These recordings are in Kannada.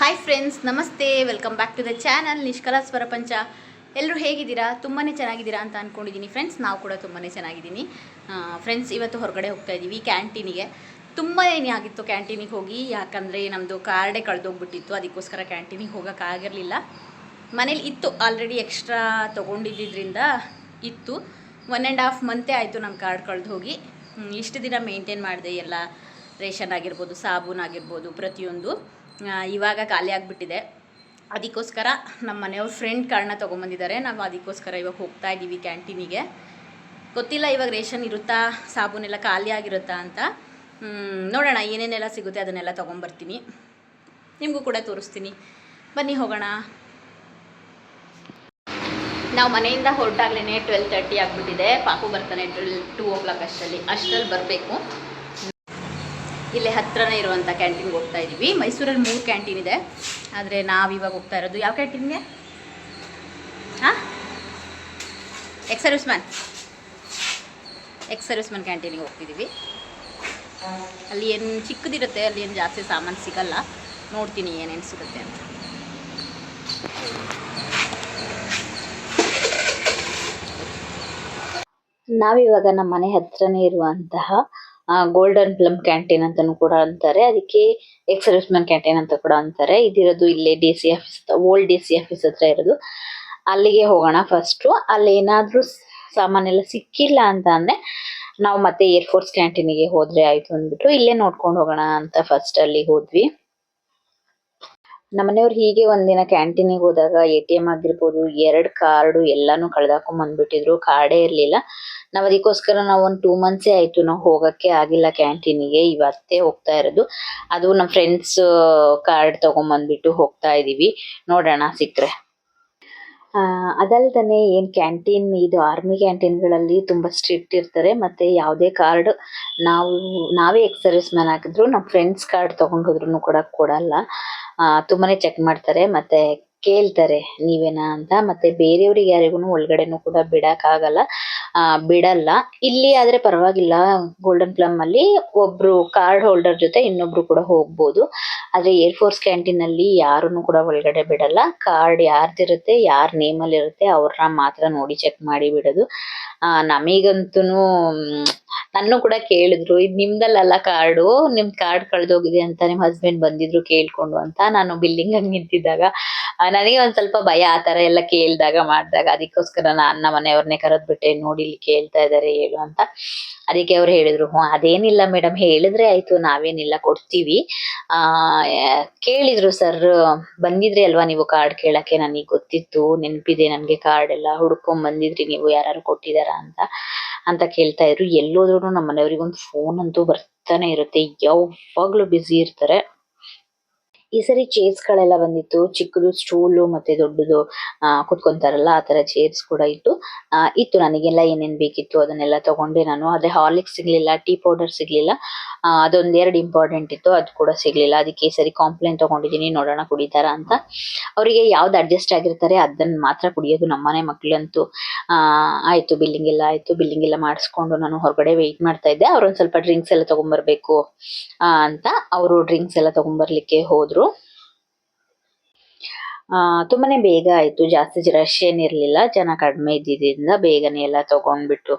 ಹಾಯ್ ಫ್ರೆಂಡ್ಸ್ ನಮಸ್ತೆ welcome back to the channel Nishkala Swarapancha. ಎಲ್ಲರೂ ಹೇಗಿದ್ದೀರಾ? ತುಂಬಾ ಚೆನ್ನಾಗಿದ್ದೀರಾ ಅಂತ ಅಂದ್ಕೊಂಡಿದ್ದೀನಿ ಫ್ರೆಂಡ್ಸ್ ನಾವು ಕೂಡ ತುಂಬಾ ಚೆನ್ನಾಗಿದ್ದೀನಿ. ಫ್ರೆಂಡ್ಸ್ ಇವತ್ತು ಹೊರಗಡೆ ಹೋಗ್ತಾ ಇದ್ದೀವಿ ಕ್ಯಾಂಟೀನಿಗೆ ತುಂಬ ಏನಾಗಿತ್ತು ಕ್ಯಾಂಟೀನಿಗೆ ಹೋಗಿ, ಯಾಕಂದರೆ ನಮ್ಮದು ಕಾರ್ಡೇ ಕಳೆದೋಗ್ಬಿಟ್ಟಿತ್ತು, ಅದಕ್ಕೋಸ್ಕರ ಕ್ಯಾಂಟೀನಿಗೆ ಹೋಗೋಕ್ಕಾಗಿರಲಿಲ್ಲ ಮನೇಲಿ ಇತ್ತು ಆಲ್ರೆಡಿ ಎಕ್ಸ್ಟ್ರಾ ತೊಗೊಂಡಿದ್ದರಿಂದ ಇತ್ತು. ಒನ್ ಆ್ಯಂಡ್ ಹಾಫ್ ಮಂತೇ ಆಯಿತು ನಮ್ಮ ಕಾರ್ಡ್ ಕಳೆದು ಹೋಗಿ ಇಷ್ಟು ದಿನ ಮೇಂಟೈನ್ ಮಾಡಿದೆ, ಎಲ್ಲ ರೇಷನ್ ಆಗಿರ್ಬೋದು, ಸಾಬೂನು ಆಗಿರ್ಬೋದು, ಪ್ರತಿಯೊಂದು ಇವಾಗ ಖಾಲಿ ಆಗಿಬಿಟ್ಟಿದೆ. ಅದಕ್ಕೋಸ್ಕರ ನಮ್ಮ ಮನೆಯವ್ರ ಫ್ರೆಂಡ್ ಕಾರ್ಡ್ನ ತೊಗೊಂಬಂದಿದ್ದಾರೆ. ನಾವು ಅದಕ್ಕೋಸ್ಕರ ಇವಾಗ ಹೋಗ್ತಾ ಇದ್ದೀವಿ ಕ್ಯಾಂಟೀನಿಗೆ. ಗೊತ್ತಿಲ್ಲ ಇವಾಗ ರೇಷನ್ ಇರುತ್ತಾ, ಸಾಬೂನೆಲ್ಲ ಖಾಲಿ ಆಗಿರುತ್ತಾ ಅಂತ. ನೋಡೋಣ ಏನೇನೆಲ್ಲ ಸಿಗುತ್ತೆ ಅದನ್ನೆಲ್ಲ ತೊಗೊಂಬರ್ತೀನಿ. ನಿಮಗೂ ಕೂಡ ತೋರಿಸ್ತೀನಿ. ಬನ್ನಿ ಹೋಗೋಣ. ನಾವು ಮನೆಯಿಂದ ಹೊರಟಾಗ್ಲೇ ಟ್ವೆಲ್ ತರ್ಟಿ ಆಗಿಬಿಟ್ಟಿದೆ. ಪಾಪು ಬರ್ತಾನೆ ಟ್ವೆಲ್ ಟೂ ಓ ಕ್ಲಾಕ್ ಅಷ್ಟರಲ್ಲಿ. ಅಷ್ಟರಲ್ಲಿ ಬರಬೇಕು. ಇಲ್ಲೇ ಹತ್ರನೇ ಇರುವಂಥ ಕ್ಯಾಂಟೀನ್ಗೆ ಹೋಗ್ತಾ ಇದ್ದೀವಿ ಮೈಸೂರಲ್ಲಿ ಮೂರು ಕ್ಯಾಂಟೀನ್ ಇದೆ. ಆದರೆ ನಾವು ಇವಾಗ ಹೋಗ್ತಾ ಇರೋದು ಯಾವ ಕ್ಯಾಂಟೀನ್ಗೆ? ಹಾಂ? Ex serviceman ex serviceman ಕ್ಯಾಂಟೀನಿಗೆ ಹೋಗ್ತಿದ್ದೀವಿ ಅಲ್ಲಿ ಏನು ಚಿಕ್ಕದಿರುತ್ತೆ, ಅಲ್ಲಿ ಏನು ಜಾಸ್ತಿ ಸಾಮಾನು ಸಿಗಲ್ಲ. ನೋಡ್ತೀನಿ ಏನೇನು ಸಿಗುತ್ತೆ ಅಂತ. ನಾವಿವಾಗ ನಮ್ಮ ಮನೆ ಹತ್ರನೇ ಇರುವಂತಹ ಗೋಲ್ಡನ್ ಪ್ಲಮ್ ಕ್ಯಾಂಟೀನ್ ಅಂತಾನೂ ಕೂಡ ಅಂತಾರೆ. ಅದಕ್ಕೆ ಎಕ್ಸ್ ಮ್ಯಾನ್ ಕ್ಯಾಂಟೀನ್ ಅಂತ ಕೂಡ ಅಂತಾರೆ. ಇದಿರೋದು ಇಲ್ಲೇ D C office old D C office ಹತ್ರ ಇರೋದು. ಅಲ್ಲಿಗೆ ಹೋಗೋಣ ಫಸ್ಟು ಅಲ್ಲಿ ಏನಾದರೂ ಸಾಮಾನೆಲ್ಲ ಸಿಕ್ಕಿಲ್ಲ ಅಂತ ಅಂದ್ರೆ ನಾವು ಮತ್ತೆ ಏರ್ಫೋರ್ಸ್ ಕ್ಯಾಂಟೀನಿಗೆ ಹೋದ್ರೆ ಆಯ್ತು ಅಂದ್ಬಿಟ್ಟು ಇಲ್ಲೇ ನೋಡ್ಕೊಂಡು ಹೋಗೋಣ ಅಂತ ಫಸ್ಟ್ ಅಲ್ಲಿ ಹೋದ್ವಿ. ನಮ್ಮನೆಯವ್ರು ಹೀಗೆ ಒಂದಿನ ಕ್ಯಾಂಟೀನಿಗೆ ಹೋದಾಗ ಎ ಟಿ ಎಂ ಆಗಿರ್ಬೋದು, ಎರಡ್ ಕಾರ್ಡು ಎಲ್ಲಾನು ಕಳ್ದಾಕೊಂಡ್ ಬಂದ್ಬಿಟ್ಟಿದ್ರು ಕಾರ್ಡೇ ಇರ್ಲಿಲ್ಲ. ನಾವು ಅದಕ್ಕೋಸ್ಕರ ನಾವು ಒಂದು ಟೂ ಮಂತ್ಸೇ ಆಯ್ತು. ನಾವು ಹೋಗಕ್ಕೆ ಆಗಿಲ್ಲ ಕ್ಯಾಂಟೀನಿಗೆ ಇವತ್ತೇ ಹೋಗ್ತಾ ಇರೋದು. ಅದು ನಮ್ ಫ್ರೆಂಡ್ಸ್ ಕಾರ್ಡ್ ತಗೊಂಡ್ ಬಂದ್ಬಿಟ್ಟು ಹೋಗ್ತಾ ಇದೀವಿ. ನೋಡೋಣ ಸಿಕ್ರೆ ಅದಲ್ದನೆ ಏನ್ ಕ್ಯಾಂಟೀನ್, ಇದು ಆರ್ಮಿ ಕ್ಯಾಂಟೀನ್ಗಳಲ್ಲಿ ತುಂಬಾ ಸ್ಟ್ರಿಕ್ಟ್ ಇರ್ತಾರೆ. ಮತ್ತೆ ಯಾವುದೇ ಕಾರ್ಡ್ ನಾವು, ನಾವೇ ಎಕ್ಸ್ ಸರ್ವಿಸ್ ಮ್ಯಾನ್ ಹಾಕಿದ್ರು ನಮ್ಮ ಫ್ರೆಂಡ್ಸ್ ಕಾರ್ಡ್ ತಗೊಂಡ್ ಹೋದ್ರು ಕೂಡ ಕೊಡಲ್ಲ. ಆ, ತುಂಬಾನೇ ಚೆಕ್ ಮಾಡ್ತಾರೆ. ಮತ್ತೆ ಕೇಳ್ತಾರೆ, ನೀವೇನಾ ಅಂತ? ಮತ್ತೆ ಬೇರೆಯವ್ರಿಗೆ ಯಾರಿಗೂ ಒಳಗಡೆನು ಕೂಡ ಬಿಡಕ್ಕಾಗಲ್ಲ ಬಿಡಲ್ಲ. ಇಲ್ಲಿ ಆದ್ರೆ ಪರವಾಗಿಲ್ಲ ಗೋಲ್ಡನ್ ಪ್ಲಮ್ ಅಲ್ಲಿ ಒಬ್ರು ಕಾರ್ಡ್ ಹೋಲ್ಡರ್ ಜೊತೆ ಇನ್ನೊಬ್ರು ಕೂಡ ಹೋಗ್ಬೋದು. ಆದ್ರೆ ಏರ್ ಫೋರ್ಸ್ ಕ್ಯಾಂಟೀನ್ ಅಲ್ಲಿ ಯಾರನ್ನು ಕೂಡ ಒಳಗಡೆ ಬಿಡಲ್ಲ. ಕಾರ್ಡ್ ಯಾರ್ದಿರುತ್ತೆ, ಯಾರ್ ನೇಮ್ ಅಲ್ಲಿ ಇರುತ್ತೆ ಅವ್ರನ್ನ ಮಾತ್ರ ನೋಡಿ ಚೆಕ್ ಮಾಡಿ ಬಿಡೋದು. ಆ, ನಮಗಂತೂನು ನನ್ನ ಕೂಡ ಕೇಳಿದ್ರು, ಇದು ನಿಮ್ದಲ್ಲ ಕಾರ್ಡು? ನಿಮ್ ಕಾರ್ಡ್ ಕಳೆದೋಗಿದೆ ಅಂತ ನಿಮ್ ಹಸ್ಬೆಂಡ್ ಬಂದಿದ್ರು ಕೇಳ್ಕೊಂಡು ಅಂತ. ನಾನು ಬಿಲ್ಲಿಂಗ್ ಹಂಗ್ ನಿಂತಿದ್ದಾಗ ನನಗೆ ಒಂದ್ ಸ್ವಲ್ಪ ಭಯ ಆ ತರ ಎಲ್ಲ ಕೇಳ್ದಾಗ ಮಾಡಿದಾಗ ಅದಕ್ಕೋಸ್ಕರ ನಾನು ಅಣ್ಣ ಮನೆಯವ್ರನ್ನೇ ಕರೆದ್ಬಿಟ್ಟೆ ನೋಡಿ ಇಲ್ಲಿ ಕೇಳ್ತಾ ಇದಾರೆ, ಹೇಳು ಅಂತ. ಅದಕ್ಕೆ ಅವ್ರು ಹೇಳಿದ್ರು ಹ್ಞೂ ಅದೇನಿಲ್ಲ ಮೇಡಮ್ ಹೇಳಿದ್ರೆ ಆಯ್ತು, ನಾವೇನಿಲ್ಲ, ಕೊಡ್ತೀವಿ. ಆ, ಕೇಳಿದ್ರು, ಸರ್, ಬಂದಿದ್ರಿ ಅಲ್ವಾ ನೀವು ಕಾರ್ಡ್ ಕೇಳಕ್ಕೆ? ನನಗೆ ಗೊತ್ತಿತ್ತು, ನೆನಪಿದೆ, ನನಗೆ ಕಾರ್ಡ್ ಎಲ್ಲ ಹುಡ್ಕೊಂಡ್ ಬಂದಿದ್ರಿ, ನೀವು ಯಾರು ಕೊಟ್ಟಿದಾರ ಅಂತ. ಅಂತ ಕೇಳ್ತಾ ಇದ್ರು. ಎಲ್ಲೋದ್ರು ನಮ್ಮ ಮನೆಯವ್ರಿಗೆ ಒಂದು ಫೋನ್ ಅಂತೂ ಬರ್ತಾನೆ ಇರುತ್ತೆ. ಯಾವಾಗ್ಲೂ ಬ್ಯುಸಿ ಇರ್ತಾರೆ. ಈ ಸರಿ ಚೇರ್ಸ್ ಗಳೆಲ್ಲ ಬಂದಿತ್ತು. ಚಿಕ್ಕದು ಸ್ಟೂಲು ಮತ್ತೆ ದೊಡ್ಡದು ಕುತ್ಕೊಂತಾರಲ್ಲ, ಆ ತರ ಚೇರ್ಸ್ ಕೂಡ ಇತ್ತು. ಇತ್ತು ನನಗೆಲ್ಲ ಏನೇನ್ ಬೇಕಿತ್ತು ಅದನ್ನೆಲ್ಲ ತಗೊಂಡೆ ನಾನು. ಆದ್ರೆ ಹಾರ್ಲಿಕ್ಸ್ ಸಿಗ್ಲಿಲ್ಲ ಟೀ ಪೌಡರ್ ಸಿಗ್ಲಿಲ್ಲ. ಅದೊಂದ್ ಎರಡು ಇಂಪಾರ್ಟೆಂಟ್ ಇತ್ತು, ಅದು ಕೂಡ ಸಿಗ್ಲಿಲ್ಲ. ಅದಕ್ಕೆ ಈ ಸರಿ ಕಾಂಪ್ಲೇನ್ ತಗೊಂಡಿದೀನಿ ನೋಡೋಣ ಕುಡಿತಾರ ಅಂತ. ಅವರಿಗೆ ಯಾವ್ದು ಅಡ್ಜಸ್ಟ್ ಆಗಿರ್ತಾರೆ ಅದನ್ನ ಮಾತ್ರ ಕುಡಿಯೋದು ನಮ್ಮನೆ ಮಕ್ಕಳಂತೂ ಆ, ಆಯ್ತು ಬಿಲ್ಲಿಂಗ್ ಎಲ್ಲ ಆಯ್ತು. ಬಿಲ್ಲಿಂಗ್ ಎಲ್ಲ ಮಾಡಿಸ್ಕೊಂಡು ನಾನು ಹೊರಗಡೆ ವೆಯ್ಟ್ ಮಾಡ್ತಾ ಇದ್ದೆ. ಅವ್ರೊಂದ್ ಸ್ವಲ್ಪ ಡ್ರಿಂಕ್ಸ್ ಎಲ್ಲ ತಗೊಂಡ್ಬರ್ಬೇಕು ಅಂತ. ಅವರು ಡ್ರಿಂಕ್ಸ್ ಎಲ್ಲ ತಗೊಂಡ್ಬರ್ಲಿಕ್ಕೆ ಹೋದ್ರು. ಆ, ತುಂಬಾನೇ ಬೇಗ ಆಯ್ತು. ಜಾಸ್ತಿ ರಶ್ ಏನಿರ್ಲಿಲ್ಲ. ಜನ ಕಡಿಮೆ ಇದ್ದಿದ್ದರಿಂದ ಬೇಗನೆ ಎಲ್ಲ ತಗೊಂಡ್ಬಿಟ್ಟು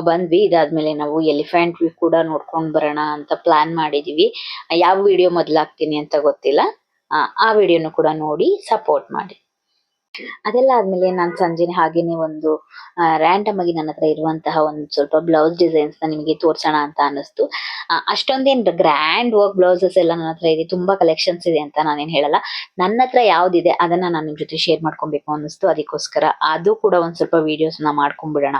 ಬಂದ್ವಿ. ಇದಾದ್ಮೇಲೆ ನಾವು ಎಲಿಫೆಂಟ್ ಕೂಡ ನೋಡ್ಕೊಂಡ್ ಬರೋಣ ಅಂತ ಪ್ಲಾನ್ ಮಾಡಿದೀವಿ. ಯಾವ ವಿಡಿಯೋ ಮೊದ್ಲಾಗ್ತೀನಿ ಅಂತ ಗೊತ್ತಿಲ್ಲ. ಆ ವಿಡಿಯೋನು ಕೂಡ ನೋಡಿ ಸಪೋರ್ಟ್ ಮಾಡಿ. ಅದೆಲ್ಲ ಆದ್ಮೇಲೆ ನಾನು ಸಂಜೆನೆ ಹಾಗೇನೆ ಒಂದು ರ್ಯಾಂಡಮ್ ಆಗಿ ನನ್ನ ಹತ್ರ ಇರುವಂತಹ ಒಂದು ಸ್ವಲ್ಪ ಬ್ಲೌಸ್ ಡಿಸೈನ್ಸ್ನ ನಿಮಗೆ ತೋರ್ಸೋಣ ಅಂತ ಅನಿಸ್ತು ಅಷ್ಟೊಂದೇನ್ ಗ್ರ್ಯಾಂಡ್ ವರ್ಕ್ ಬ್ಲೌಸಸ್ ಎಲ್ಲ ನನ್ನ ಹತ್ರ ಇದೆ, ತುಂಬಾ ಕಲೆಕ್ಷನ್ಸ್ ಇದೆ ಅಂತ ನಾನೇನು ಹೇಳಲ್ಲ. ನನ್ನ ಹತ್ರ ಯಾವ್ದಿದೆ ಅದನ್ನ ನಾನು ನಿಮ್ ಜೊತೆ ಶೇರ್ ಮಾಡ್ಕೊಬೇಕು ಅನಿಸ್ತು ಅದಕ್ಕೋಸ್ಕರ ಅದು ಕೂಡ ಒಂದ್ ಸ್ವಲ್ಪ ವಿಡಿಯೋಸ್ನ ಮಾಡ್ಕೊಂಡ್ಬಿಡೋಣ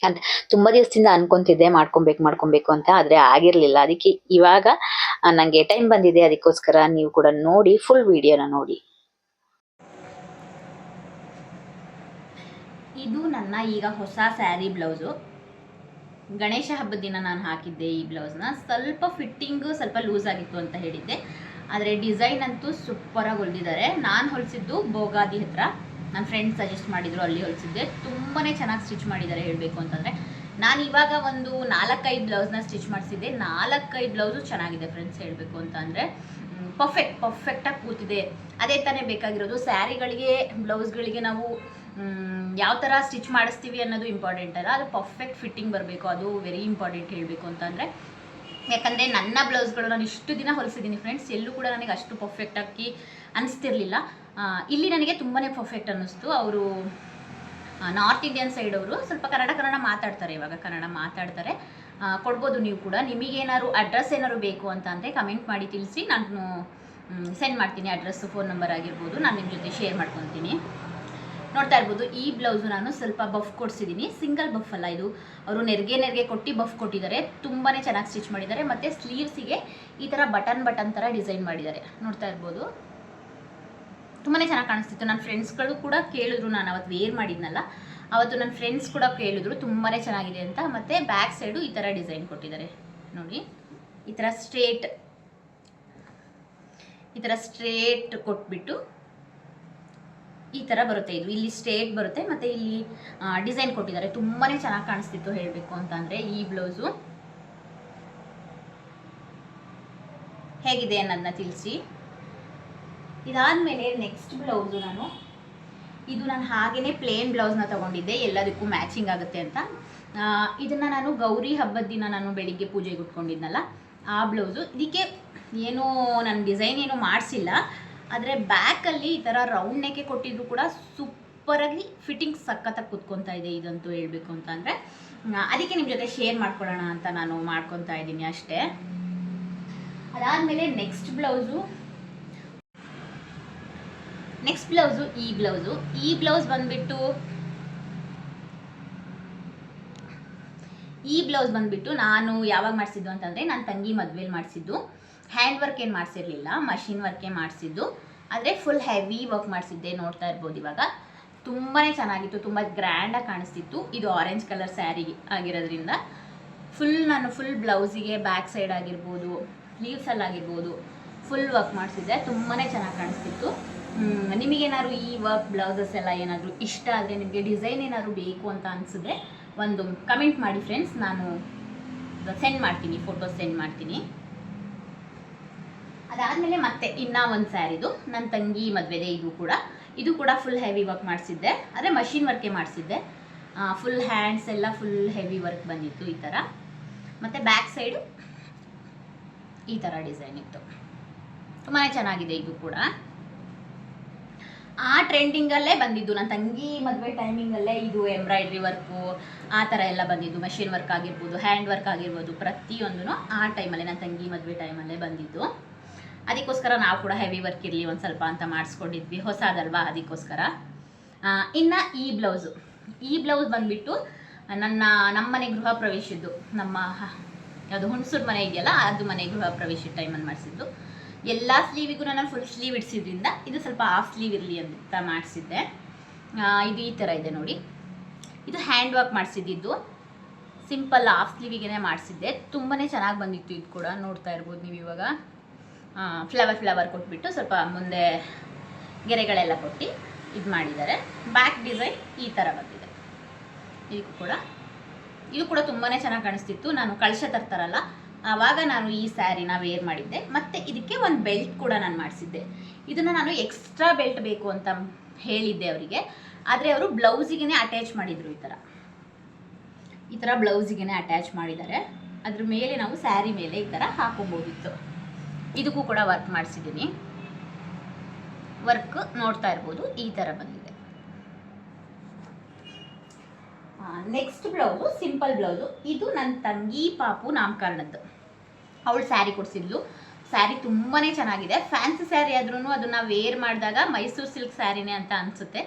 ಅಂತ ತುಂಬಾ ದಿವಸದಿಂದ ಅನ್ಕೊಂತಿದ್ದೆ ಮಾಡ್ಕೊಬೇಕು ಮಾಡ್ಕೊಬೇಕು ಅಂತ, ಆದ್ರೆ ಆಗಿರ್ಲಿಲ್ಲ. ಅದಕ್ಕೆ ಇವಾಗ ನಂಗೆ ಟೈಮ್ ಬಂದಿದೆ, ಅದಕ್ಕೋಸ್ಕರ ನೀವು ಕೂಡ ನೋಡಿ ಫುಲ್ ವಿಡಿಯೋನ ನೋಡಿ ಇದು ನನ್ನ ಈಗ ಹೊಸ ಸ್ಯಾರಿ ಬ್ಲೌಸು. ಗಣೇಶ ಹಬ್ಬದ ದಿನ ನಾನು ಹಾಕಿದ್ದೆ ಈ ಬ್ಲೌಸ್ನ. ಸ್ವಲ್ಪ ಫಿಟ್ಟಿಂಗು ಸ್ವಲ್ಪ ಲೂಸ್ ಆಗಿತ್ತು ಅಂತ ಹೇಳಿದ್ದೆ. ಆದರೆ ಡಿಸೈನ್ ಅಂತೂ ಸೂಪರಾಗಿ ಹೊಲಿದಿದ್ದಾರೆ. ನಾನು ಹೊಲಿಸಿದ್ದು ಬೋಗಾದಿ ಹತ್ರ. ನನ್ನ ಫ್ರೆಂಡ್ ಸಜೆಸ್ಟ್ ಮಾಡಿದ್ರು ಅಲ್ಲಿ ಹೊಲಿಸಿದ್ದೆ. ತುಂಬಾ ಚೆನ್ನಾಗಿ ಸ್ಟಿಚ್ ಮಾಡಿದ್ದಾರೆ ಹೇಳಬೇಕು ಅಂತಂದರೆ. ನಾನು ಇವಾಗ ಒಂದು ನಾಲ್ಕೈದು ಬ್ಲೌಸ್ನ ಸ್ಟಿಚ್ ಮಾಡಿಸಿದ್ದೆ. ನಾಲ್ಕೈದು ಬ್ಲೌಸು ಚೆನ್ನಾಗಿದೆ ಫ್ರೆಂಡ್ಸ್ ಹೇಳಬೇಕು ಅಂತ ಅಂದರೆ ಪರ್ಫೆಕ್ಟ್ ಪರ್ಫೆಕ್ಟಾಗಿ ಕೂತಿದೆ. ಅದೇ ತಾನೇ ಬೇಕಾಗಿರೋದು ಸ್ಯಾರಿಗಳಿಗೆ, ಬ್ಲೌಸ್ಗಳಿಗೆ ನಾವು ಯಾವ ಥರ ಸ್ಟಿಚ್ ಮಾಡಿಸ್ತೀವಿ ಅನ್ನೋದು ಇಂಪಾರ್ಟೆಂಟ್ ಅಲ್ಲ. ಅದು ಪರ್ಫೆಕ್ಟ್ ಫಿಟ್ಟಿಂಗ್ ಬರಬೇಕು ಅದು ವೆರಿ ಇಂಪಾರ್ಟೆಂಟ್ ಹೇಳಬೇಕು ಅಂತಂದರೆ ಯಾಕಂದರೆ ನನ್ನ ಬ್ಲೌಸ್ಗಳು ನಾನು ಇಷ್ಟು ದಿನ ಹೊಲಿಸಿದ್ದೀನಿ ಫ್ರೆಂಡ್ಸ್ ಎಲ್ಲೂ ಕೂಡ ನನಗೆ ಅಷ್ಟು ಪರ್ಫೆಕ್ಟಾಗಿ ಅನಿಸ್ತಿರ್ಲಿಲ್ಲ. ಆ, ಇಲ್ಲಿ ನನಗೆ ತುಂಬಾ ಪರ್ಫೆಕ್ಟ್ ಅನ್ನಿಸ್ತು. ಅವರು ನಾರ್ತ್ ಇಂಡಿಯನ್ ಸೈಡ್ ಅವರು ಸ್ವಲ್ಪ ಕನ್ನಡ ಕನ್ನಡ ಮಾತಾಡ್ತಾರೆ ಇವಾಗ ಕನ್ನಡ ಮಾತಾಡ್ತಾರೆ. ಕೊಡ್ಬೋದು ನೀವು ಕೂಡ. ನಿಮಗೇನಾದ್ರು ಅಡ್ರೆಸ್ ಏನಾದ್ರು ಬೇಕು ಅಂತ ಅಂದರೆ ಕಮೆಂಟ್ ಮಾಡಿ ತಿಳಿಸಿ. ನಾನು ಸೆಂಡ್ ಮಾಡ್ತೀನಿ. ಅಡ್ರೆಸ್ ಫೋನ್ ನಂಬರ್ ಆಗಿರ್ಬೋದು. ನಾನು ನಿಮ್ಮ ಜೊತೆ ಶೇರ್ ಮಾಡ್ಕೊತೀನಿ. ನೋಡ್ತಾ ಇರ್ಬೋದು, ಈ ಬ್ಲೌಸು ನಾನು ಸ್ವಲ್ಪ ಬಫ್ ಕೊಡಿಸಿದ್ದೀನಿ ಸಿಂಗಲ್ ಬಫ್ ಅಲ್ಲ ಇದು. ಅವರು ನೆರಿಗೆ ನೆರಿಗೆ ಕೊಟ್ಟು ಬಫ್ ಕೊಟ್ಟಿದ್ದಾರೆ ತುಂಬಾ ಚೆನ್ನಾಗಿ ಸ್ಟಿಚ್ ಮಾಡಿದ್ದಾರೆ, ಮತ್ತು ಸ್ಲೀವ್ಸಿಗೆ ಈ ಥರ ಬಟನ್ ಬಟನ್ ಥರ ಡಿಸೈನ್ ಮಾಡಿದ್ದಾರೆ. ನೋಡ್ತಾ ಇರ್ಬೋದು. ತುಂಬಾ ಚೆನ್ನಾಗಿ ಕಾಣಿಸ್ತಿತ್ತು. ನನ್ನ ಫ್ರೆಂಡ್ಸ್ಗಳು ಕೂಡ ಕೇಳಿದ್ರು, ನಾನು ಅವತ್ತು ವೇರ್ ಮಾಡಿದ್ನಲ್ಲ, ಅವತ್ತು ನನ್ನ ಫ್ರೆಂಡ್ಸ್ ಕೂಡ ಕೇಳಿದ್ರು ತುಂಬಾ ಚೆನ್ನಾಗಿದೆ ಅಂತ, ಮತ್ತು ಬ್ಯಾಕ್ ಸೈಡು ಈ ಥರ ಡಿಸೈನ್ ಕೊಟ್ಟಿದ್ದಾರೆ. ನೋಡಿ, ಈ ಥರ ಸ್ಟ್ರೇಟ್, ಈ ಥರ ಸ್ಟ್ರೇಟ್ ಕೊಟ್ಬಿಟ್ಟು ಈ ಥರ ಬರುತ್ತೆ ಇದು. ಇಲ್ಲಿ ಸ್ಟೇಟ್ ಬರುತ್ತೆ, ಮತ್ತು ಇಲ್ಲಿ ಡಿಸೈನ್ ಕೊಟ್ಟಿದ್ದಾರೆ. ತುಂಬಾ ಚೆನ್ನಾಗಿ ಕಾಣಿಸ್ತಿತ್ತು ಹೇಳಬೇಕು ಅಂತಂದರೆ ಈ ಬ್ಲೌಸು. ಹೇಗಿದೆ ಅನ್ನೋದನ್ನ ತಿಳಿಸಿ. ಇದಾದಮೇಲೆ ನೆಕ್ಸ್ಟ್ ಬ್ಲೌಸು ನಾನು. ಇದು ನಾನು ಹಾಗೇನೆ ಪ್ಲೇನ್ ಬ್ಲೌಸ್ನ ತಗೊಂಡಿದ್ದೆ. ಎಲ್ಲದಕ್ಕೂ ಮ್ಯಾಚಿಂಗ್ ಆಗುತ್ತೆ ಅಂತ. ಇದನ್ನ ನಾನು ಗೌರಿ ಹಬ್ಬದ ದಿನ ನಾನು ಬೆಳಿಗ್ಗೆ ಪೂಜೆಗೆ ಉಟ್ಕೊಂಡಿದ್ನಲ್ಲ, ಆ ಬ್ಲೌಸು. ಇದಕ್ಕೆ ಏನೂ, ನಾನು ಡಿಸೈನ್ ಏನೂ ಮಾಡಿಸಿಲ್ಲ. ಆದರೆ ಬ್ಯಾಕಲ್ಲಿ ಈ ಥರ ರೌಂಡ್ ನೆಕ್ಕೆ ಕೊಟ್ಟಿದ್ರು ಕೂಡ ಸೂಪರಾಗಿ ಫಿಟ್ಟಿಂಗ್ ಸಖತ್ತಾಗಿ ಕುತ್ಕೊತಾ ಇದೆ ಇದಂತೂ ಹೇಳಬೇಕು ಅಂತ ಅಂದರೆ. ಅದಕ್ಕೆ ನಿಮ್ಮ ಜೊತೆ ಶೇರ್ ಮಾಡ್ಕೊಳ್ಳೋಣ ಅಂತ ನಾನು ಮಾಡ್ಕೊತಾ ಇದ್ದೀನಿ ಅಷ್ಟೇ. ಅದಾದಮೇಲೆ ನೆಕ್ಸ್ಟ್ ಬ್ಲೌಸು ನೆಕ್ಸ್ಟ್ ಬ್ಲೌಸು ಈ ಬ್ಲೌಸು ಈ ಬ್ಲೌಸ್ ಬಂದ್ಬಿಟ್ಟು ಈ ಬ್ಲೌಸ್ ಬಂದ್ಬಿಟ್ಟು ನಾನು ಯಾವಾಗ ಮಾಡಿಸಿದ್ದು ಅಂತಂದರೆ ನನ್ನ ತಂಗಿ ಮದುವೆಲಿ ಮಾಡಿಸಿದ್ದು. ಹ್ಯಾಂಡ್ ವರ್ಕ್ ಏನು ಮಾಡಿಸಿರಲಿಲ್ಲ ಮಷಿನ್ ವರ್ಕೇ ಮಾಡಿಸಿದ್ದು. ಆದರೆ ಫುಲ್ ಹೆವಿ ವರ್ಕ್ ಮಾಡಿಸಿದ್ದೆ ನೋಡ್ತಾ ಇರ್ಬೋದು ಇವಾಗ. ತುಂಬಾ ಚೆನ್ನಾಗಿತ್ತು, ತುಂಬ ಗ್ರ್ಯಾಂಡಾಗಿ ಕಾಣಿಸ್ತಿತ್ತು. ಇದು ಆರೆಂಜ್ ಕಲರ್ ಸ್ಯಾರಿ ಆಗಿರೋದ್ರಿಂದ. ಫುಲ್ ನಾನು ಫುಲ್ ಬ್ಲೌಸಿಗೆ ಬ್ಯಾಕ್ ಸೈಡ್ ಆಗಿರ್ಬೋದು ಸ್ಲೀವ್ಸಲ್ಲಿ ಆಗಿರ್ಬೋದು ಫುಲ್ ವರ್ಕ್ ಮಾಡಿಸಿದ್ದೆ. ತುಂಬಾ ಚೆನ್ನಾಗಿ ಕಾಣಿಸ್ತಿತ್ತು. ನಿಮಗೇನಾದ್ರು ಈ ವರ್ಕ್ ಬ್ಲೌಸಸ್ ಎಲ್ಲ ಏನಾದರೂ ಇಷ್ಟ ಆದರೆ ನಿಮಗೆ ಡಿಸೈನ್ ಏನಾದರೂ ಬೇಕು ಅಂತ ಅನಿಸಿದ್ರೆ ಒಂದು ಕಮೆಂಟ್ ಮಾಡಿ ಫ್ರೆಂಡ್ಸ್ ನಾನು ಸೆಂಡ್ ಮಾಡ್ತೀನಿ ಫೋಟೋಸ್ ಸೆಂಡ್ ಮಾಡ್ತೀನಿ. ಅದಾದಮೇಲೆ ಮತ್ತೆ ಇನ್ನೂ ಒಂದು ಸ್ಯಾರಿದು ನನ್ನ ತಂಗಿ ಮದುವೆದೆ ಇದು ಕೂಡ. ಇದು ಕೂಡ ಫುಲ್ ಹೆವಿ ವರ್ಕ್ ಮಾಡಿಸಿದ್ದೆ. ಆದರೆ ಮಷಿನ್ ವರ್ಕೇ ಮಾಡಿಸಿದ್ದೆ. ಫುಲ್ ಹ್ಯಾಂಡ್ಸ್ ಎಲ್ಲ ಫುಲ್ ಹೆವಿ ವರ್ಕ್ ಬಂದಿತ್ತು ಈ ಥರ ಮತ್ತು ಬ್ಯಾಕ್ ಸೈಡು ಈ ಥರ ಡಿಸೈನ್ ಇತ್ತು. ತುಂಬಾ ಚೆನ್ನಾಗಿದೆ ಇದು ಕೂಡ. ಆ ಟ್ರೆಂಡಿಂಗಲ್ಲೇ ಬಂದಿದ್ದು. ನನ್ನ ತಂಗಿ ಮದುವೆ ಟೈಮಿಂಗಲ್ಲೇ ಇದು ಎಂಬ್ರಾಯ್ಡ್ರಿ ವರ್ಕು ಆ ಥರ ಎಲ್ಲ ಬಂದಿದ್ದು. ಮಷಿನ್ ವರ್ಕ್ ಆಗಿರ್ಬೋದು ಹ್ಯಾಂಡ್ ವರ್ಕ್ ಆಗಿರ್ಬೋದು ಪ್ರತಿಯೊಂದೂ ಆ ಟೈಮಲ್ಲೇ ನನ್ನ ತಂಗಿ ಮದುವೆ ಟೈಮಲ್ಲೇ ಬಂದಿದ್ದು. ಅದಕ್ಕೋಸ್ಕರ ನಾವು ಕೂಡ ಹೆವಿ ವರ್ಕ್ ಇರಲಿ, ಒಂದು ಸ್ವಲ್ಪ ಅಂತ ಮಾಡಿಸ್ಕೊಂಡಿದ್ವಿ. ಹೊಸದಲ್ವಾ? ಅದಕ್ಕೋಸ್ಕರ. ಇನ್ನು ಈ ಬ್ಲೌಸು ಈ ಬ್ಲೌಸ್ ಬಂದುಬಿಟ್ಟು ನನ್ನ ನಮ್ಮ ಮನೆ ಗೃಹ ಪ್ರವೇಶದ್ದು. ನಮ್ಮ, ಯಾವುದು ಹುಣಸೂರು ಮನೆ ಇದೆಯಲ್ಲ, ಅದು ಮನೆ ಗೃಹ ಪ್ರವೇಶ ಟೈಮಲ್ಲಿ ಮಾಡಿಸಿದ್ದು. ಎಲ್ಲ ಸ್ಲೀವಿಗೂ ನಾನು ಫುಲ್ ಸ್ಲೀವ್ ಇಡಿಸಿದ್ರಿಂದ ಇದು ಸ್ವಲ್ಪ ಹಾಫ್ ಸ್ಲೀವ್ ಇರಲಿ ಅಂತ ಮಾಡಿಸಿದ್ದೆ. ಇದು ಈ ಥರ ಇದೆ ನೋಡಿ. ಇದು ಹ್ಯಾಂಡ್ ವರ್ಕ್ ಮಾಡಿಸಿದ್ದು ಸಿಂಪಲ್ ಹಾಫ್ ಸ್ಲೀವಿಗೆ ಮಾಡಿಸಿದ್ದೆ. ತುಂಬಾ ಚೆನ್ನಾಗಿ ಬಂದಿತ್ತು ಇದು ಕೂಡ ನೋಡ್ತಾ ಇರ್ಬೋದು ನೀವು ಇವಾಗ. ಫ್ಲವರ್ ಫ್ಲವರ್ ಕೊಟ್ಬಿಟ್ಟು ಸ್ವಲ್ಪ ಮುಂದೆ ಗೆರೆಗಳೆಲ್ಲ ಕೊಟ್ಟು ಇದು ಮಾಡಿದ್ದಾರೆ. ಬ್ಯಾಕ್ ಡಿಸೈನ್ ಈ ಥರ ಬಂದಿದೆ. ಇದಕ್ಕೂ ಕೂಡ, ಇದು ಕೂಡ ತುಂಬಾ ಚೆನ್ನಾಗಿ ಕಾಣಿಸ್ತಿತ್ತು. ನಾನು ಕಳಶ ತರ್ತಾರಲ್ಲ, ಆವಾಗ ನಾನು ಈ ಸ್ಯಾರಿನ ವೇರ್ ಮಾಡಿದ್ದೆ. ಮತ್ತು ಇದಕ್ಕೆ ಒಂದು ಬೆಲ್ಟ್ ಕೂಡ ನಾನು ಮಾಡಿಸಿದ್ದೆ. ಇದನ್ನು ನಾನು ಎಕ್ಸ್ಟ್ರಾ ಬೆಲ್ಟ್ ಬೇಕು ಅಂತ ಹೇಳಿದ್ದೆ ಅವರಿಗೆ. ಆದರೆ ಅವರು ಬ್ಲೌಸಿಗೇ ಅಟ್ಯಾಚ್ ಮಾಡಿದರು ಈ ಥರ ಈ ಥರ ಬ್ಲೌಸಿಗೆ ಅಟ್ಯಾಚ್ ಮಾಡಿದ್ದಾರೆ. ಅದ್ರ ಮೇಲೆ ನಾವು ಸ್ಯಾರಿ ಮೇಲೆ ಈ ಥರ ಹಾಕೊಬೋದಿತ್ತು. ಇದಕ್ಕೂ ಕೂಡ ವರ್ಕ್ ಮಾಡಿಸಿದ್ದೀನಿ. ವರ್ಕ್ ನೋಡ್ತಾ ಇರ್ಬೋದು, ಈ ಥರ ಬಂದಿದೆ. ನೆಕ್ಸ್ಟ್ ಬ್ಲೌಸು ಸಿಂಪಲ್ ಬ್ಲೌಸು ಇದು ನನ್ನ ತಂಗಿ ಪಾಪು ನಾಮಕರಣದ್ದು. ಅವಳು ಸ್ಯಾರಿ ಕೊಡಿಸಿದ್ಲು. ಸ್ಯಾರಿ ತುಂಬಾ ಚೆನ್ನಾಗಿದೆ. ಫ್ಯಾನ್ಸಿ ಸ್ಯಾರಿ ಆದ್ರೂ ಅದನ್ನು ವೇರ್ ಮಾಡಿದಾಗ ಮೈಸೂರು ಸಿಲ್ಕ್ ಸ್ಯಾರಿನೇ ಅಂತ ಅನಿಸುತ್ತೆ.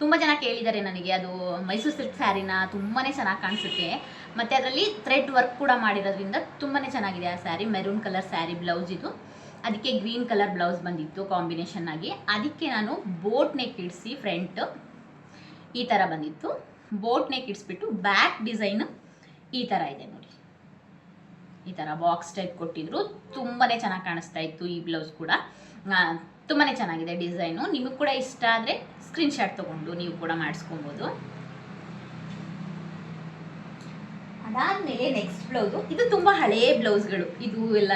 ತುಂಬ ಜನ ಕೇಳಿದ್ದಾರೆ ನನಗೆ, ಅದು ಮೈಸೂರು ಸಿಲ್ಕ್ ಸ್ಯಾರಿನ ತುಂಬಾ ಚೆನ್ನಾಗಿ ಕಾಣಿಸುತ್ತೆ. ಮತ್ತು ಅದರಲ್ಲಿ ಥ್ರೆಡ್ ವರ್ಕ್ ಕೂಡ ಮಾಡಿರೋದ್ರಿಂದ ತುಂಬಾ ಚೆನ್ನಾಗಿದೆ ಆ sari maroon colour sari blouse ಇದು. ಅದಕ್ಕೆ ಗ್ರೀನ್ ಕಲರ್ ಬ್ಲೌಸ್ ಬಂದಿತ್ತು ಕಾಂಬಿನೇಷನ್ ಆಗಿ. ಅದಕ್ಕೆ ನಾನು ಬೋಟ್ ನೆಕ್ ಇಡಿಸಿ ಫ್ರಂಟ್ ಈ ಥರ ಬಂದಿತ್ತು. ಬೋಟ್ ನೆಕ್ ಇಡಿಸ್ಬಿಟ್ಟು ಬ್ಯಾಕ್ ಡಿಸೈನ್ ಈ ಥರ ಇದೆ ನೋಡಿ. ಈ ಥರ ಬಾಕ್ಸ್ ಟೈಪ್ ಕೊಟ್ಟಿದ್ರು. ತುಂಬಾ ಚೆನ್ನಾಗಿ ಕಾಣಿಸ್ತಾ ಇತ್ತು ಈ ಬ್ಲೌಸ್ ಕೂಡ. ತುಂಬಾ ಚೆನ್ನಾಗಿದೆ ಡಿಸೈನು ನಿಮಗೆ ಕೂಡ ಇಷ್ಟ ಆದರೆ ಸ್ಕ್ರೀನ್ಶಾಟ್ ತೊಗೊಂಡು ನೀವು ಕೂಡ ಮಾಡಿಸ್ಕೊಬೋದು. ಅದಾದಮೇಲೆ ನೆಕ್ಸ್ಟ್ ಬ್ಲೌಸು ಇದು ತುಂಬ ಹಳೆಯ ಬ್ಲೌಸ್ಗಳು ಇದು ಎಲ್ಲ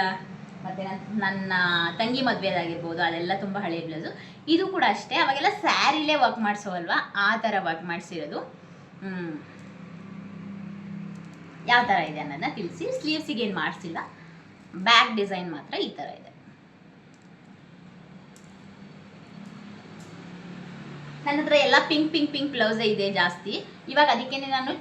ಮತ್ತು ನನ್ನ ತಂಗಿ ಮದುವೆದಾಗಿರ್ಬೋದು ಅದೆಲ್ಲ ತುಂಬ ಹಳೆ ಬ್ಲೌಸು. ಇದು ಕೂಡ ಅಷ್ಟೇ, ಅವಾಗೆಲ್ಲ ಸ್ಯಾರಿಲೇ ವರ್ಕ್ ಮಾಡಿಸೋವಲ್ವಾ? ಆ ಥರ ವರ್ಕ್ ಮಾಡಿಸಿರೋದು. ಯಾವ ಥರ ಇದೆ ಅನ್ನೋದನ್ನ ತಿಳಿಸಿ. ಸ್ಲೀವ್ಸಿಗೆ ಏನು ಮಾಡಿಸಿಲ್ಲ. ಬ್ಯಾಕ್ ಡಿಸೈನ್ ಮಾತ್ರ ಈ ಥರ ಇದೆ. ನನ್ನ ಹತ್ರ ಎಲ್ಲ ಪಿಂಕ್ ಪಿಂಕ್ ಪಿಂಕ್ ಬ್ಲೌಸೇ ಇದೆ ಜಾಸ್ತಿ. ಇವಾಗ ಅದಕ್ಕೇನೆ ನಾನು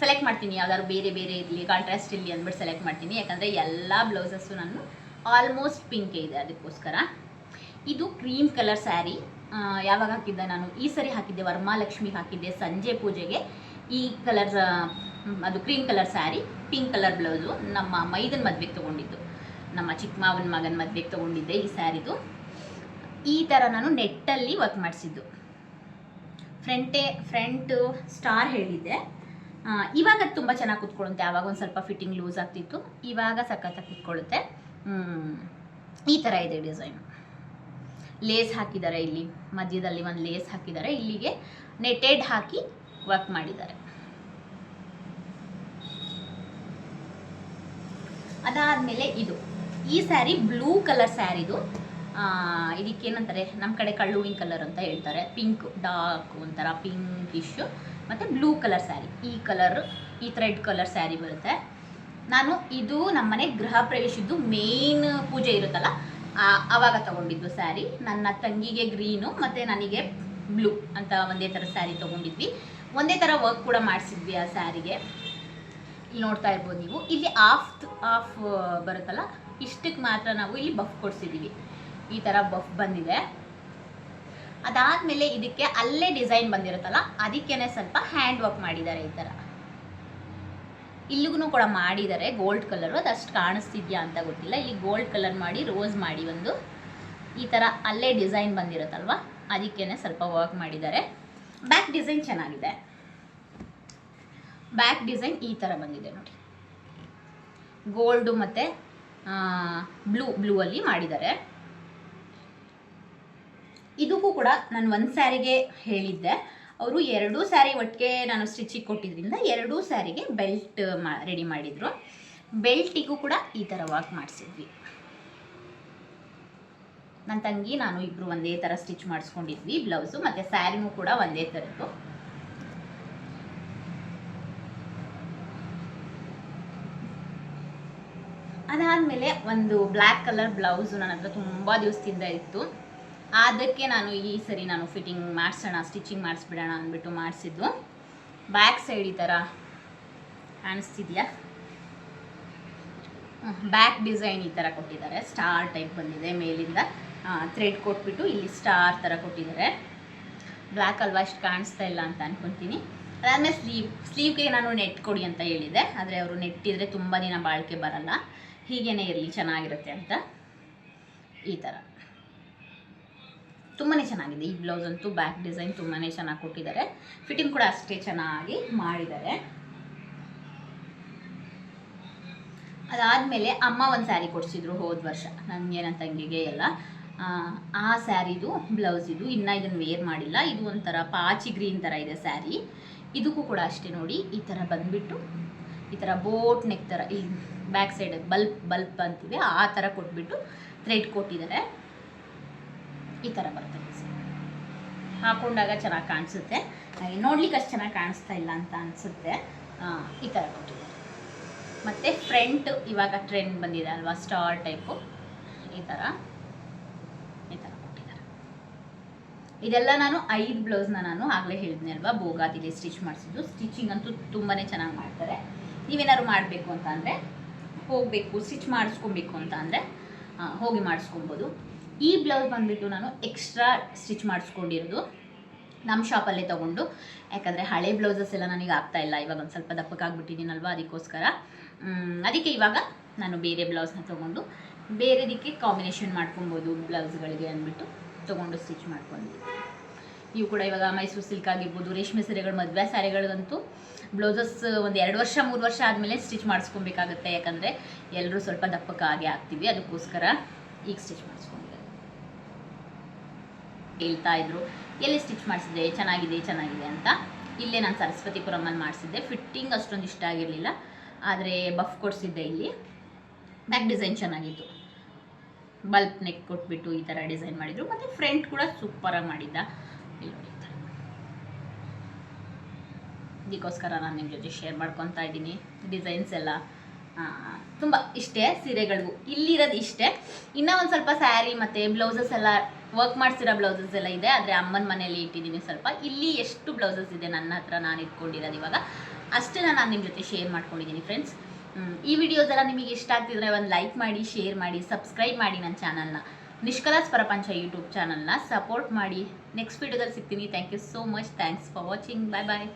ಸೆಲೆಕ್ಟ್ ಮಾಡ್ತೀನಿ. ಯಾವ್ದಾದ್ರು ಬೇರೆ ಬೇರೆ ಇರಲಿ ಕಾಂಟ್ರಾಸ್ಟ್ ಇರಲಿ ಅಂದ್ಬಿಟ್ಟು ಸೆಲೆಕ್ಟ್ ಮಾಡ್ತೀನಿ. ಯಾಕಂದರೆ ಎಲ್ಲ ಬ್ಲೌಸಸ್ಸು ನಾನು ಆಲ್ಮೋಸ್ಟ್ ಪಿಂಕ್ ಇದೆ ಅದಕ್ಕೋಸ್ಕರ. ಇದು ಕ್ರೀಮ್ ಕಲರ್ ಸ್ಯಾರಿ. ಯಾವಾಗ ಹಾಕಿದ್ದೆ ನಾನು? ಈ ಸರಿ ಹಾಕಿದ್ದೆ, ವರ್ಮಾಲಕ್ಷ್ಮಿ ಹಾಕಿದ್ದೆ ಸಂಜೆ ಪೂಜೆಗೆ. ಈ ಕಲರ್ ಅದು cream colour sari, pink colour blouse ನಮ್ಮ ಮೈದನ್ ಮದ್ವೆಗೆ ತೊಗೊಂಡಿದ್ದು. ನಮ್ಮ ಚಿಕ್ಕ ಮಾವನ ಮಗನ ಮದ್ವೆಗೆ ತೊಗೊಂಡಿದ್ದೆ ಈ ಸ್ಯಾರಿದು. ಈ ಥರ ನಾನು ನೆಟ್ಟಲ್ಲಿ ವರ್ಕ್ ಮಾಡಿಸಿದ್ದು. ಫ್ರಂಟೇ, ಫ್ರಂಟು ಸ್ಟಾರ್ ಹೇಳಿದ್ದೆ. ಇವಾಗ ತುಂಬ ಚೆನ್ನಾಗಿ ಕುತ್ಕೊಳ್ಳುತ್ತೆ. ಆವಾಗ ಒಂದು ಸ್ವಲ್ಪ ಫಿಟ್ಟಿಂಗ್ ಲೂಸ್ ಆಗ್ತಿತ್ತು. ಇವಾಗ ಸಖತ್ತಾಗಿ ಕುತ್ಕೊಳ್ಳುತ್ತೆ. ಈ ಥರ ಇದೆ ಡಿಸೈನ್ ಲೇಸ್ ಹಾಕಿದ್ದಾರೆ ಇಲ್ಲಿ. ಮಧ್ಯದಲ್ಲಿ ಒಂದು ಲೇಸ್ ಹಾಕಿದ್ದಾರೆ. ಇಲ್ಲಿಗೆ ನೆಟೆಡ್ ಹಾಕಿ ವರ್ಕ್ ಮಾಡಿದ್ದಾರೆ. ಅದಾದಮೇಲೆ ಇದು. ಈ ಸ್ಯಾರಿ ಬ್ಲೂ ಕಲರ್ ಸ್ಯಾರಿದು ಇದಕ್ಕೇನಂತಾರೆ? ನಮ್ಮ ಕಡೆ ಕಳ್ಳುವಿನ ಕಲರ್ ಅಂತ ಹೇಳ್ತಾರೆ. ಪಿಂಕ್ ಡಾರ್ಕ್ ಒಂಥರ ಪಿಂಕಿಶ್ ಮತ್ತು ಬ್ಲೂ ಕಲರ್ ಸ್ಯಾರಿ ಈ ಕಲರ್ ಈ ಥ್ರೆಡ್ ಕಲರ್ ಸ್ಯಾರಿ ಬರುತ್ತೆ. ನಾನು ಇದು ನಮ್ಮನೆ ಗೃಹ ಪ್ರವೇಶದ್ದು ಮೇನ್ ಪೂಜೆ ಇರುತ್ತಲ್ಲ ಆವಾಗ ತಗೊಂಡಿದ್ದು ಸ್ಯಾರಿ ನನ್ನ ತಂಗಿಗೆ ಗ್ರೀನು ಮತ್ತು ನನಗೆ ಬ್ಲೂ ಅಂತ ಒಂದೇ ಥರ ಸ್ಯಾರಿ ತೊಗೊಂಡಿದ್ವಿ. ಒಂದೇ ಥರ ವರ್ಕ್ ಕೂಡ ಮಾಡಿಸಿದ್ವಿ ಆ ಸ್ಯಾರಿಗೆ ಇಲ್ಲಿ ನೋಡ್ತಾ ಇರ್ಬೋದು ನೀವು. ಇಲ್ಲಿ ಆಫ್ ಆಫ್ ಬರುತ್ತಲ್ಲ, ಇಷ್ಟಕ್ಕೆ ಮಾತ್ರ ನಾವು ಇಲ್ಲಿ ಬಫ್ ಕೊಡ್ಸಿದ್ದೀವಿ. ಈ ಥರ ಬಫ್ ಬಂದಿದೆ. ಅದಾದಮೇಲೆ ಇದಕ್ಕೆ ಅಲ್ಲೇ ಡಿಸೈನ್ ಬಂದಿರುತ್ತಲ್ಲ, ಅದಕ್ಕೇನೆ ಸ್ವಲ್ಪ ಹ್ಯಾಂಡ್ ವರ್ಕ್ ಮಾಡಿದ್ದಾರೆ ಈ ಥರ ಇಲ್ಲಿಗೂ ಕೂಡ ಮಾಡಿದ್ದಾರೆ. ಗೋಲ್ಡ್ ಕಲರು ಅದಷ್ಟು ಕಾಣಿಸ್ತಿದ್ಯಾ ಅಂತ ಗೊತ್ತಿಲ್ಲ. ಇಲ್ಲಿ ಗೋಲ್ಡ್ ಕಲರ್ ಮಾಡಿ ರೋಸ್ ಮಾಡಿ ಒಂದು ಈ ಥರ ಅಲ್ಲೇ ಡಿಸೈನ್ ಬಂದಿರುತ್ತಲ್ವ? ಅದಕ್ಕೇನೆ ಸ್ವಲ್ಪ ವರ್ಕ್ ಮಾಡಿದ್ದಾರೆ. ಬ್ಯಾಕ್ ಡಿಸೈನ್ ಚೆನ್ನಾಗಿದೆ. ಬ್ಯಾಕ್ ಡಿಸೈನ್ ಈ ಥರ ಬಂದಿದೆ ನೋಡಿ. ಗೋಲ್ಡು ಮತ್ತು ಬ್ಲೂ ಬ್ಲೂ ಅಲ್ಲಿ ಮಾಡಿದ್ದಾರೆ. ಇದಕ್ಕೂ ಕೂಡ ನಾನು ಒಂದು ಸ್ಯಾರಿಗೆ ಹೇಳಿದ್ದೆ. ಅವರು ಎರಡೂ ಸ್ಯಾರಿ ಒಟ್ಟಿಗೆ ನಾನು ಸ್ಟಿಚಿಗೆ ಕೊಟ್ಟಿದ್ರಿಂದ ಎರಡೂ ಸ್ಯಾರಿಗೆ ಬೆಲ್ಟ್, ಮಾ ರೆಡಿ ಮಾಡಿದರು. ಬೆಲ್ಟಿಗೂ ಕೂಡ ಈ ಥರ ವರ್ಕ್ ಮಾಡಿಸಿದ್ವಿ. ನನ್ನ ತಂಗಿ, ನಾನು ಇಬ್ಬರು ಒಂದೇ ಥರ ಸ್ಟಿಚ್ ಮಾಡಿಸ್ಕೊಂಡಿದ್ವಿ, ಬ್ಲೌಸು ಮತ್ತು ಸ್ಯಾರಿನೂ ಕೂಡ ಒಂದೇ ಥರದ್ದು. ಅದಾದಮೇಲೆ ಒಂದು ಬ್ಲ್ಯಾಕ್ ಕಲರ್ ಬ್ಲೌಸು ನನ್ನ ಹತ್ರ ತುಂಬ ದಿವಸದಿಂದ ಇತ್ತು ಅದಕ್ಕೆ ನಾನು ಈ ಸರಿ ನಾನು ಫಿಟ್ಟಿಂಗ್ ಮಾಡಿಸೋಣ ಸ್ಟಿಚಿಂಗ್ ಮಾಡಿಸ್ಬಿಡೋಣ ಅಂದ್ಬಿಟ್ಟು ಮಾಡಿಸಿದ್ದು. ಬ್ಯಾಕ್ ಸೈಡ್ ಈ ಥರ ಕಾಣಿಸ್ತಿದ್ಯಾ? ಬ್ಯಾಕ್ ಡಿಸೈನ್ ಈ ಥರ ಕೊಟ್ಟಿದ್ದಾರೆ. ಸ್ಟಾರ್ ಟೈಪ್ ಬಂದಿದೆ ಮೇಲಿಂದ. ಥ್ರೆಡ್ ಕೊಟ್ಬಿಟ್ಟು ಇಲ್ಲಿ ಸ್ಟಾರ್ ಥರ ಕೊಟ್ಟಿದ್ದಾರೆ. ಬ್ಲ್ಯಾಕ್ ಅಲ್ವಾ ಇಷ್ಟು ಕಾಣಿಸ್ತಾ ಇಲ್ಲ ಅಂತ ಅಂದ್ಕೊತೀನಿ ಅದಾದಮೇಲೆ ಸ್ಲೀವ್ ಸ್ಲೀವ್ಗೆ ನಾನು ನೆಟ್ ಕೊಡಿ ಅಂತ ಹೇಳಿದೆ ಆದರೆ ಅವರು ನೆಟ್ಟಿದ್ರೆ ತುಂಬ ದಿನ ಬಾಳಿಕೆ ಬರಲ್ಲ. ಹೀಗೇನೆ ಇರಲಿ, ಚೆನ್ನಾಗಿರುತ್ತೆ ಅಂತ. ಈ ಥರ. ತುಂಬಾ ಚೆನ್ನಾಗಿದೆ. ಈ ಬ್ಲೌಸ್ ಅಂತೂ ಬ್ಯಾಕ್ ಡಿಸೈನ್ ತುಂಬಾ ಚೆನ್ನಾಗಿ ಕೊಟ್ಟಿದ್ದಾರೆ. ಫಿಟ್ಟಿಂಗ್ ಕೂಡ ಅಷ್ಟೇ ಚೆನ್ನಾಗಿ ಮಾಡಿದ್ದಾರೆ. ಅದಾದಮೇಲೆ ಅಮ್ಮ ಒಂದು ಸ್ಯಾರಿ ಕೊಡಿಸಿದ್ರು ಹೋದ ವರ್ಷ. ನನಗೆ ನನ್ನ ತಂಗಿಗೆ ಎಲ್ಲ. ಆ, ಸ್ಯಾರಿದು ಬ್ಲೌಸ್ ಇದು. ಇನ್ನೂ ಇದನ್ನು ವೇರ್ ಮಾಡಿಲ್ಲ. ಇದು ಒಂಥರ ಪಾಚಿ ಗ್ರೀನ್ ಥರ ಇದೆ ಸ್ಯಾರಿ ಇದಕ್ಕೂ ಕೂಡ ಅಷ್ಟೇ ನೋಡಿ. ಈ ಥರ ಬಂದುಬಿಟ್ಟು ಈ ಥರ ಬೋಟ್ ನೆಕ್ ಥರ ಈ ಬ್ಯಾಕ್ ಸೈಡ್ ಬಲ್ಪ್ ಬಲ್ಪ್ ಅಂತಿದೆ ಆ ಥರ ಕೊಟ್ಬಿಟ್ಟು ಥ್ರೆಡ್ ಕೊಟ್ಟಿದ್ದಾರೆ. ಈ ಥರ ಬರುತ್ತೆ ಹಾಕೊಂಡಾಗ ಚೆನ್ನಾಗಿ ಕಾಣಿಸುತ್ತೆ. ಹಾಗೆ ನೋಡ್ಲಿಕ್ಕೆ ಅಷ್ಟು ಚೆನ್ನಾಗಿ ಕಾಣಿಸ್ತಾ ಇಲ್ಲ ಅಂತ ಅನಿಸುತ್ತೆ. ಈ ಥರ ಕೊಟ್ಟಿದ್ದಾರೆ. ಮತ್ತು ಫ್ರಂಟ್ ಇವಾಗ ಟ್ರೆಂಡ್ ಬಂದಿದೆ ಅಲ್ವಾ ಸ್ಟಾರ್ ಟೈಪು. ಈ ಥರ ಈ ಥರ ಕೊಟ್ಟಿದ್ದಾರೆ. ಇದೆಲ್ಲ ನಾನು ಐದು ಬ್ಲೌಸ್ನ ನಾನು ಆಗಲೇ ಹೇಳಿದ್ನೆ ಅಲ್ವಾ ಬೋಗಾದಿಲಿ ಸ್ಟಿಚ್ ಮಾಡಿಸಿದ್ದು. ಸ್ಟಿಚಿಂಗ್ ಅಂತೂ ತುಂಬಾ ಚೆನ್ನಾಗಿ ಮಾಡ್ತಾರೆ. ನೀವೇನಾದ್ರು ಮಾಡಬೇಕು ಅಂತ ಅಂದರೆ ಹೋಗಬೇಕು, ಸ್ಟಿಚ್ ಮಾಡಿಸ್ಕೊಬೇಕು ಅಂತ ಅಂದರೆ ಹೋಗಿ ಮಾಡಿಸ್ಕೊಬೋದು. ಈ ಬ್ಲೌಸ್ ಬಂದುಬಿಟ್ಟು ನಾನು ಎಕ್ಸ್ಟ್ರಾ ಸ್ಟಿಚ್ ಮಾಡಿಸ್ಕೊಂಡಿರೋದು ನಮ್ಮ ಶಾಪಲ್ಲೇ ತೊಗೊಂಡು. ಯಾಕಂದರೆ ಹಳೆ ಬ್ಲೌಸಸ್ ಎಲ್ಲ ನನಗೆ ಆಗ್ತಾ ಇಲ್ಲ, ಇವಾಗ ಒಂದು ಸ್ವಲ್ಪ ದಪ್ಪಕ್ಕಾಗ್ಬಿಟ್ಟಿದ್ದೀನಲ್ವ ಅದಕ್ಕೋಸ್ಕರ. ಅದಕ್ಕೆ ಇವಾಗ ನಾನು ಬೇರೆ ಬ್ಲೌಸ್ನ ತೊಗೊಂಡು ಬೇರೆದಕ್ಕೆ ಕಾಂಬಿನೇಷನ್ ಮಾಡ್ಕೊಬೋದು ಬ್ಲೌಸ್ಗಳಿಗೆ ಅಂದ್ಬಿಟ್ಟು ತೊಗೊಂಡು ಸ್ಟಿಚ್ ಮಾಡ್ಕೊಂಡು ಇವು ಕೂಡ ಇವಾಗ ಮೈಸೂರು ಸಿಲ್ಕ್ ಆಗಿರ್ಬೋದು, ರೇಷ್ಮೆ ಸೀರೆಗಳು, ಮದುವೆ ಸ್ಯಾರಿಗಳಿಗಂತೂ ಬ್ಲೌಸಸ್ ಒಂದು ಎರಡು ವರ್ಷ, ಮೂರು ವರ್ಷ ಆದಮೇಲೆ ಸ್ಟಿಚ್ ಮಾಡಿಸ್ಕೊಬೇಕಾಗುತ್ತೆ. ಯಾಕಂದರೆ ಎಲ್ಲರೂ ಸ್ವಲ್ಪ ದಪ್ಪಕ್ಕಾಗೆ ಆಗ್ತೀವಿ, ಅದಕ್ಕೋಸ್ಕರ ಈಗ ಸ್ಟಿಚ್ ಮಾಡಿಸ್ಕೊಂಡಿದ್ದಾರೆ ಹೇಳ್ತಾ ಇದ್ರು. ಎಲ್ಲಿ ಸ್ಟಿಚ್ ಮಾಡಿಸಿದ್ದೆ? ಚೆನ್ನಾಗಿದೆ ಚೆನ್ನಾಗಿದೆ ಅಂತ. ಇಲ್ಲೇ ನಾನು ಸರಸ್ವತಿಪುರಮಲ್ಲಿ ಮಾಡಿಸಿದ್ದೆ. ಫಿಟ್ಟಿಂಗ್ ಅಷ್ಟೊಂದು ಇಷ್ಟ ಆಗಿರಲಿಲ್ಲ. ಆದರೆ ಬಫ್ ಕೊಡಿಸಿದ್ದೆ ಇಲ್ಲಿ. ಬ್ಯಾಕ್ ಡಿಸೈನ್ ಚೆನ್ನಾಗಿತ್ತು. ಬಲ್ಪ್ ನೆಕ್ ಕೊಟ್ಬಿಟ್ಟು ಈ ಥರ ಡಿಸೈನ್ ಮಾಡಿದರು. ಮತ್ತು ಫ್ರಂಟ್ ಕೂಡ ಸೂಪರಾಗಿ ಮಾಡಿದ್ದ. ಇದಕ್ಕೋಸ್ಕರ ನಾನು ನಿಮ್ಮ ಜೊತೆ ಶೇರ್ ಮಾಡ್ಕೊತಾ ಇದ್ದೀನಿ. ಡಿಸೈನ್ಸ್ ಎಲ್ಲ ತುಂಬ ಇಷ್ಟೇ ಸೀರೆಗಳಿಗೂ. ಇಲ್ಲಿರೋದು ಇಷ್ಟೇ. ಇನ್ನೂ ಒಂದು ಸ್ವಲ್ಪ ಸ್ಯಾರಿ ಮತ್ತು ಬ್ಲೌಸಸ್ ಎಲ್ಲ ವರ್ಕ್ ಮಾಡಿಸಿರೋ ಬ್ಲೌಸಸ್ ಎಲ್ಲ ಇದೆ, ಆದರೆ ಅಮ್ಮನ ಮನೆಯಲ್ಲಿ ಇಟ್ಟಿದ್ದೀನಿ ಸ್ವಲ್ಪ. ಇಲ್ಲಿ ಎಷ್ಟು ಬ್ಲೌಸಸ್ ಇದೆ ನನ್ನ ಹತ್ರ ನಾನು ಇಟ್ಕೊಂಡಿರೋದು ಇವಾಗ. ಅಷ್ಟೇ ನಾನು ನಿಮ್ಮ ಜೊತೆ ಶೇರ್ ಮಾಡ್ಕೊಂಡಿದ್ದೀನಿ ಫ್ರೆಂಡ್ಸ್ ಈ ವಿಡಿಯೋಸ್ ಎಲ್ಲ ನಿಮಗೆ ಇಷ್ಟ ಆಗ್ತಿದ್ರೆ ಒಂದು ಲೈಕ್ ಮಾಡಿ ಶೇರ್ ಮಾಡಿ ಸಬ್ಸ್ಕ್ರೈಬ್ ಮಾಡಿ ನನ್ನ ಚಾನಲ್ನ ನಿಷ್ಕಲಾಸ್ ಪ್ರಪಂಚ ಯೂಟ್ಯೂಬ್ ಚಾನಲ್ನ ಸಪೋರ್ಟ್ ಮಾಡಿ. ನೆಕ್ಸ್ಟ್ ವಿಡಿಯೋದಲ್ಲಿ ಸಿಗ್ತೀನಿ. Thank you so much thanks for watching bye bye